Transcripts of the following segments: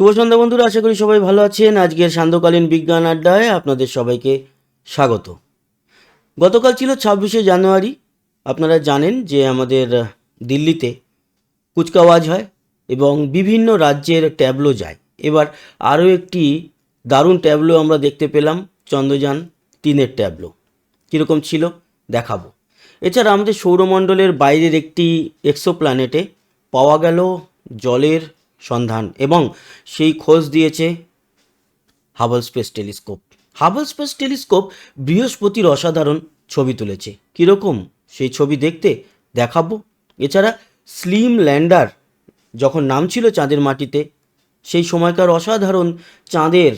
শুভ সন্ধ্যা বন্ধুরা, আশা করি সবাই ভালো আছেন। আজকের সান্ধ্যকালীন বিজ্ঞান আড্ডায় আপনাদের সবাইকে স্বাগত। গতকাল ছিল ছাব্বিশে জানুয়ারি। আপনারা জানেন যে আমাদের দিল্লিতে কুচকাওয়াজ হয় এবং বিভিন্ন রাজ্যের ট্যাবলো যায়। এবার আরও একটি দারুণ ট্যাবলো আমরা দেখতে পেলাম, চন্দ্রযান তিনের ট্যাবলো। কীরকম ছিল দেখাবো। এছাড়া আমাদের সৌরমণ্ডলের বাইরের একটি এক্সো প্ল্যানেটে পাওয়া গেল জলের সন্ধান এবং সেই খোঁজ দিয়েছে Hubble space telescope Hubble space telescope বৃহস্পতির অসাধারণ ছবি তুলেছে। কীরকম? সেই ছবি দেখতে দেখাবো। এছাড়া স্লিম ল্যান্ডার যখন নাম ছিল চাঁদের মাটিতে, সেই সময়কার অসাধারণ চাঁদের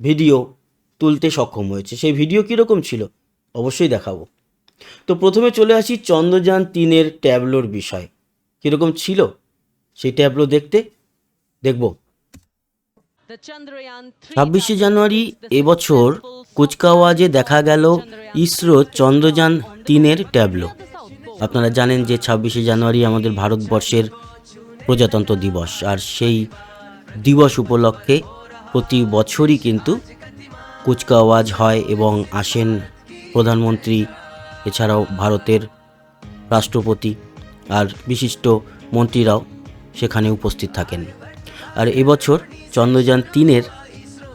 ভিডিও তুলতে সক্ষম হয়েছে। সেই ভিডিও কীরকম ছিল? অবশ্যই দেখাবো। তো প্রথমে চলে আসি চন্দ্রযান তিনের ট্যাবলোর বিষয়। কীরকম ছিল? সেই ট্যাবলো দেখতে দেখব। ছাব্বিশে জানুয়ারি এবছর কুচকাওয়াজে দেখা গেল ইসরো চন্দ্রযান তিনের ট্যাবলো। আপনারা জানেন যে ছাব্বিশে জানুয়ারি আমাদের ভারতবর্ষের প্রজাতন্ত্র দিবস আর সেই দিবস উপলক্ষে প্রতি বছরই কিন্তু কুচকাওয়াজ হয় এবং আসেন প্রধানমন্ত্রী এছাড়াও ভারতের রাষ্ট্রপতি আর বিশিষ্ট মন্ত্রীরাও সেখানে উপস্থিত থাকেন। আর এবছর চন্দ্রযান তিনের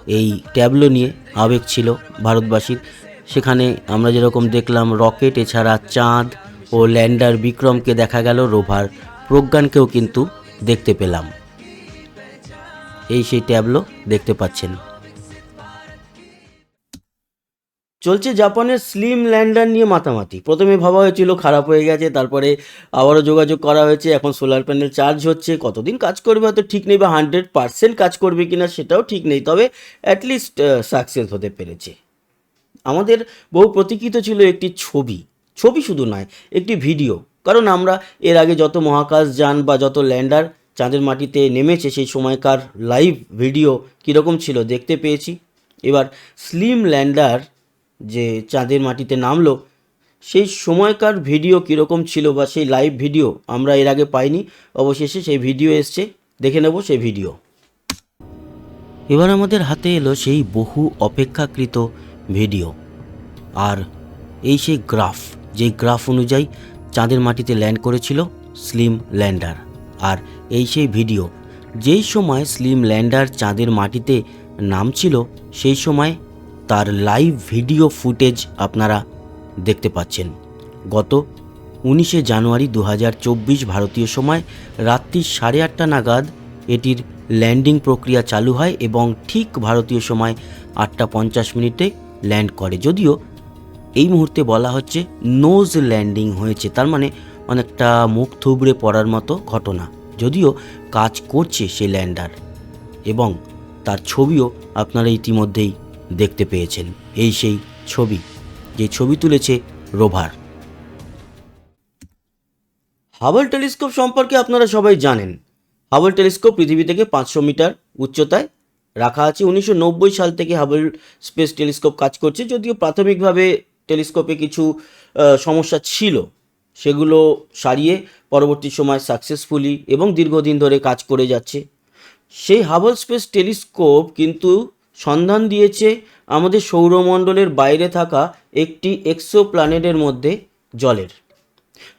এই ট্যাবলো নিয়ে আবেগ ছিল ভারতবাসীর। সেখানে আমরা যেরকম দেখলাম, রকেট, এছাড়া চাঁদ ও ল্যান্ডার বিক্রমকে দেখা গেল, রোভার প্রজ্ঞানকেও কিন্তু দেখতে পেলাম। এই সেই ট্যাবলো দেখতে পাচ্ছেন। চলছে জাপানের স্লিম ল্যান্ডার নিয়ে মাতামাতি। প্রথমে ভাবা হয়েছিল খারাপ হয়ে গেছে, তারপরে আবারও যোগাযোগ করা হয়েছে, এখন সোলার প্যানেল চার্জ হচ্ছে, কতদিন কাজ করবে হয়তো ঠিক নেই বা হান্ড্রেড পার্সেন্ট কাজ করবে কি না সেটাও ঠিক নেই, তবে অ্যাটলিস্ট সাকসেস হতে পেরেছে। আমাদের বহু প্রতীক্ষিত ছিল একটি ছবি। ছবি শুধু নয়, একটি ভিডিও কারণ আমরা এর আগে যত মহাকাশ যান বা যত ল্যান্ডার চাঁদের মাটিতে নেমেছে, সেই সময়কার লাইভ ভিডিও কীরকম ছিল দেখতে পেয়েছি। এবার স্লিম ল্যান্ডার যে চাঁদের মাটিতে নামলো, সেই সময়কার ভিডিও কীরকম ছিল বা সেই লাইভ ভিডিও আমরা এর আগে পাইনি, অবশেষে সেই ভিডিও এসছে, দেখে নেব সেই ভিডিও। এবার আমাদের হাতে এলো সেই বহু অপেক্ষাকৃত ভিডিও। আর এই সেই গ্রাফ, যেই গ্রাফ অনুযায়ী চাঁদের মাটিতে ল্যান্ড করেছিল স্লিম ল্যান্ডার আর এই সেই ভিডিও, যেই সময় স্লিম ল্যান্ডার চাঁদের মাটিতে নামছিল, সেই সময় তার লাইভ ভিডিও ফুটেজ আপনারা দেখতে পাচ্ছেন। গত উনিশে জানুয়ারি দু হাজার চব্বিশ ভারতীয় সময় রাত্রি সাড়ে আটটা নাগাদ এটির ল্যান্ডিং প্রক্রিয়া চালু হয় এবং ঠিক ভারতীয় সময় আটটা পঞ্চাশ মিনিটে ল্যান্ড করে। যদিও এই মুহূর্তে বলা হচ্ছে নোজ ল্যান্ডিং হয়েছে, তার মানে অনেকটা মুখ থুবড়ে পড়ার মতো ঘটনা। যদিও কাজ করছে সেই ল্যান্ডার এবং তার ছবিও আপনারা ইতিমধ্যেই দেখতে পেয়েছেন। এই সেই ছবি, যে ছবি তুলেছে রোভার। হাবল টেলিস্কোপ সম্পর্কে আপনারা সবাই জানেন। হাবল টেলিস্কোপ পৃথিবী থেকে পাঁচশো মিটার উচ্চতায় রাখা আছে। উনিশশো নব্বই সাল থেকে হাবল স্পেস টেলিস্কোপ কাজ করছে, যদিও প্রাথমিকভাবে টেলিস্কোপে কিছু সমস্যা ছিল। সেগুলো সারিয়ে পরবর্তী সময় সাকসেসফুলি এবং দীর্ঘদিন ধরে কাজ করে যাচ্ছে। সেই হাবল স্পেস টেলিস্কোপ কিন্তু সন্ধান দিয়েছে আমাদের সৌরমণ্ডলের বাইরে থাকা একটি এক্সো প্ল্যানেটের মধ্যে জলের।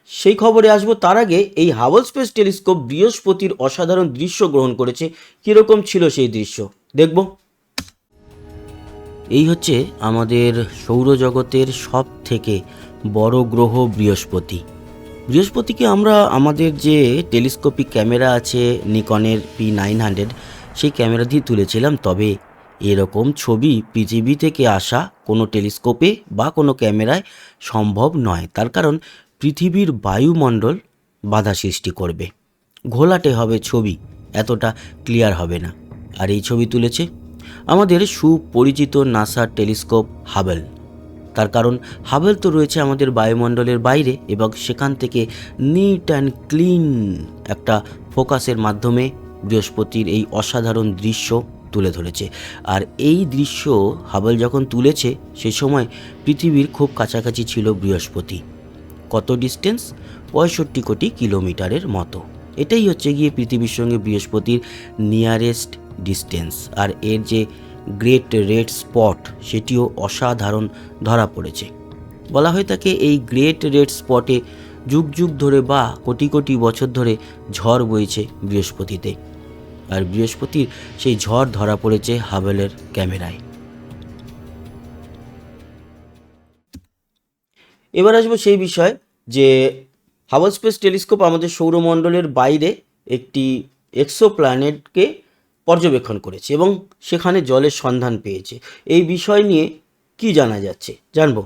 সেই খবরে আসব, তার আগে এই হাবল স্পেস টেলিস্কোপ বৃহস্পতির অসাধারণ দৃশ্য গ্রহণ করেছে। কীরকম ছিল সেই দৃশ্য? দেখব। এই হচ্ছে আমাদের সৌরজগতের সব থেকে বড় গ্রহ বৃহস্পতি। বৃহস্পতিকে আমরা আমাদের যে টেলিস্কোপিক ক্যামেরা আছে, নিকনের পি নাইন হান্ড্রেড, সেই ক্যামেরা দিয়ে তুলেছিলাম, তবে এরকম ছবি পৃথিবী থেকে আসা কোনো টেলিস্কোপে বা কোনো ক্যামেরায় সম্ভব নয়। তার কারণ পৃথিবীর বায়ুমণ্ডল বাধা সৃষ্টি করবে। ঘোলাটে হবে ছবি, এতটা ক্লিয়ার হবে না। আর এই ছবি তুলেছে আমাদের সুপরিচিত নাসা টেলিস্কোপ হাবেল। তার কারণ হাবেল তো রয়েছে আমাদের বায়ুমণ্ডলের বাইরে এবং সেখান থেকে নিট অ্যান্ড ক্লিন একটা ফোকাসের মাধ্যমে বৃহস্পতির এই অসাধারণ দৃশ্য তুলে ধরেছে। আর এই দৃশ্য হাবল যখন তুলেছে, সে সময় পৃথিবীর খুব কাছাকাছি ছিল বৃহস্পতি। কত ডিস্টেন্স পঁয়ষট্টি কোটি কিলোমিটারের মতো। এটাই হচ্ছে গিয়ে পৃথিবীর সঙ্গে বৃহস্পতির নিয়ারেস্ট ডিস্টেন্স আর এর যে গ্রেট রেড স্পট সেটিও অসাধারণ ধরা পড়েছে। বলা হয়ে থাকে এই গ্রেট রেড স্পটে যুগ যুগ ধরে বা কোটি কোটি বছর ধরে ঝড় বইছে বৃহস্পতিতে। আর বৃহস্পতির সেই ঝড় ধরা পড়েছে হাবেলের ক্যামেরায়। এবার আসব সেই বিষয় যে হাবল স্পেস টেলিস্কোপ আমাদের সৌরমণ্ডলের বাইরে একটি এক্সো প্ল্যানেটকে পর্যবেক্ষণ করেছে এবং সেখানে জলের সন্ধান পেয়েছে। এই বিষয় নিয়ে কি জানা যাচ্ছে? জানব।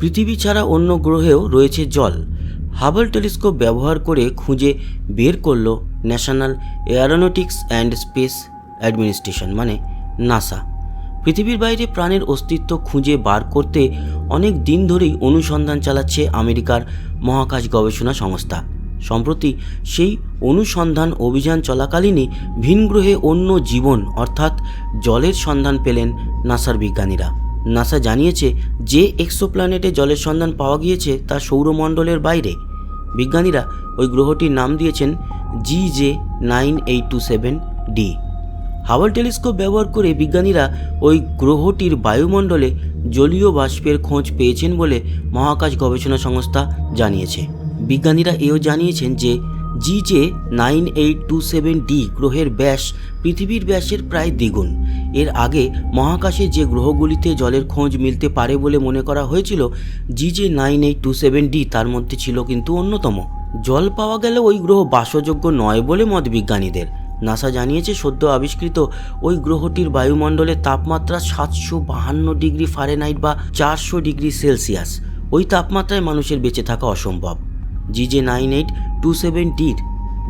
পৃথিবী ছাড়া অন্য গ্রহেও রয়েছে জল। হাবল টেলিস্কোপ ব্যবহার করে খুঁজে বের করল National Aeronautics and Space Administration মানে নাসা পৃথিবীর বাইরে প্রাণের অস্তিত্ব খুঁজে বার করতে অনেক দিন ধরেই অনুসন্ধান চালাচ্ছে আমেরিকার মহাকাশ গবেষণা সংস্থা। সম্প্রতি সেই অনুসন্ধান অভিযান চলাকালীনই ভিন গ্রহে অন্য জীবন, অর্থাৎ জলের সন্ধান পেলেন নাসার বিজ্ঞানীরা। নাসা জানিয়েছে, যে এক্সোপ্ল্যানেটে জলের সন্ধান পাওয়া গিয়েছে তা সৌরমণ্ডলের বাইরে। বিজ্ঞানীরা ওই গ্রহটির নাম দিয়েছেন G J nine eight two seven D. Hubble telescope ব্যবহার করে বিজ্ঞানীরা ওই গ্রহটির বায়ুমণ্ডলে জলীয় বাষ্পের খোঁজ পেয়েছেন বলে মহাকাশ গবেষণা সংস্থা জানিয়েছে। বিজ্ঞানীরা এও জানিয়েছেন যে G J nine eight two seven D গ্রহের ব্যাস পৃথিবীর ব্যাসের প্রায় দ্বিগুণ। এর আগে মহাকাশে যে গ্রহগুলিতে জলের খোঁজ মিলতে পারে বলে মনে করা হয়েছিল G J nine eight two seven D তার মধ্যে ছিল কিন্তু অন্যতম। জল পাওয়া গেলে ওই গ্রহ বাসযোগ্য নয় বলে মত বিজ্ঞানীদের নাসা জানিয়েছে, সদ্য আবিষ্কৃত ওই গ্রহটির বায়ুমণ্ডলের তাপমাত্রা সাতশো বাহান্ন ডিগ্রি ফারেনহাইট বা চারশো ডিগ্রি সেলসিয়াস। ওই তাপমাত্রায় মানুষের বেঁচে থাকা অসম্ভব। G J nine eight two seven ডির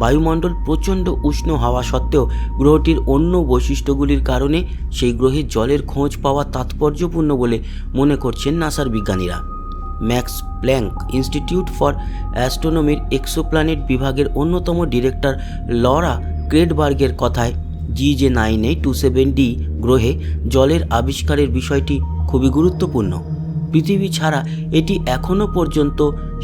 বায়ুমণ্ডল প্রচণ্ড উষ্ণ হওয়া সত্ত্বেও গ্রহটির অন্য বৈশিষ্ট্যগুলির কারণে সেই গ্রহের জলের খোঁজ পাওয়া তাৎপর্যপূর্ণ বলে মনে করছেন নাসার বিজ্ঞানীরা। ম্যাক্স প্ল্যাঙ্ক ইনস্টিটিউট ফর অ্যাস্ট্রোনমির এক্সোপ্ল্যানেট বিভাগের অন্যতম ডিরেক্টর লরা ক্রেডবার্গের কথায় G J nine eight two seven D গ্রহে জলের আবিষ্কারের বিষয়টি খুবই গুরুত্বপূর্ণ। পৃথিবী ছাড়া এটি এখনও পর্যন্ত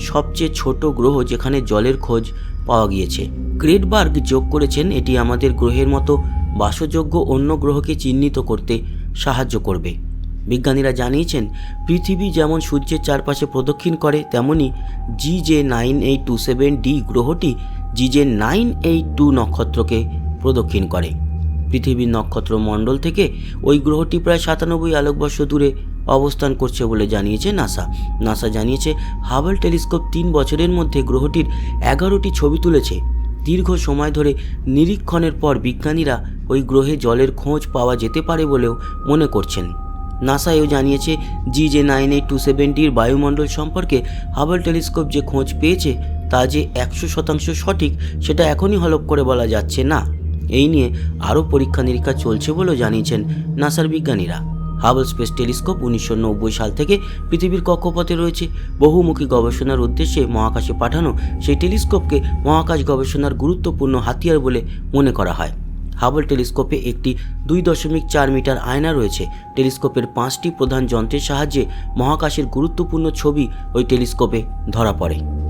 সবচেয়ে ছোট গ্রহ যেখানে জলের খোঁজ পাওয়া গিয়েছে। গ্রেটবার্গ যোগ করেছেন এটি আমাদের গ্রহের মতো বাসযোগ্য অন্য গ্রহকে চিহ্নিত করতে সাহায্য করবে। বিজ্ঞানীরা জানিয়েছেন, পৃথিবী যেমন সূর্যের চারপাশে প্রদক্ষিণ করে, তেমনি G J nine eight two seven D গ্রহটি G J nine eight two নক্ষত্রকে প্রদক্ষিণ করে। পৃথিবীর নক্ষত্র মণ্ডল থেকে ওই গ্রহটি প্রায় সাতানব্বই আলোকবর্ষ দূরে অবস্থান করছে বলে জানিয়েছে নাসা। নাসা জানিয়েছে হাবল টেলিস্কোপ তিন বছরের মধ্যে গ্রহটির এগারোটি ছবি তুলেছে। দীর্ঘ সময় ধরে নিরীক্ষণের পর বিজ্ঞানীরা ওই গ্রহে জলের খোঁজ পাওয়া যেতে পারে বলেও মনে করছেন। নাসা এও জানিয়েছে, G J nine eight two সেভেন্টির বায়ুমণ্ডল সম্পর্কে হাবল টেলিস্কোপ যে খোঁজ পেয়েছে, তা যে একশো শতাংশ সঠিক, সেটা এখনই হলক করে বলা যাচ্ছে না। এই নিয়ে আরও পরীক্ষা নিরীক্ষা চলছে বলেও জানিয়েছেন নাসার বিজ্ঞানীরা। হাবল স্পেস টেলিস্কোপ উনিশশো নব্বই সাল থেকে পৃথিবীর কক্ষপথে রয়েছে। বহুমুখী গবেষণার উদ্দেশ্যে মহাকাশে পাঠানো সেই টেলিস্কোপকে মহাকাশ গবেষণার গুরুত্বপূর্ণ হাতিয়ার বলে মনে করা হয়। হাবল টেলিস্কোপে একটি দুই দশমিক চার মিটার আয়না রয়েছে। টেলিস্কোপের পাঁচটি প্রধান যন্ত্রের সাহায্যে মহাকাশের গুরুত্বপূর্ণ ছবি ওই টেলিস্কোপে ধরা পড়ে।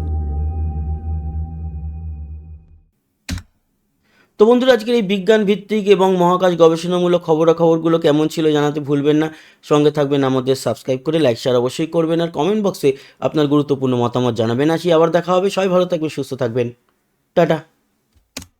তো বন্ধুরা, আজকের এই বিজ্ঞান ভিত্তিক এবং মহাকাশ গবেষণামূলক খবরাখবরগুলো কেমন ছিল জানাতে ভুলবেন না। সঙ্গে থাকবেন আমাদের সাবস্ক্রাইব করে লাইক শেয়ার অবশ্যই করবেন আর কমেন্ট বক্সে আপনার গুরুত্বপূর্ণ মতামত জানাবেন। আসি আবার দেখা হবে। সবাই ভালো থাকবেন, সুস্থ থাকবেন। টাটা।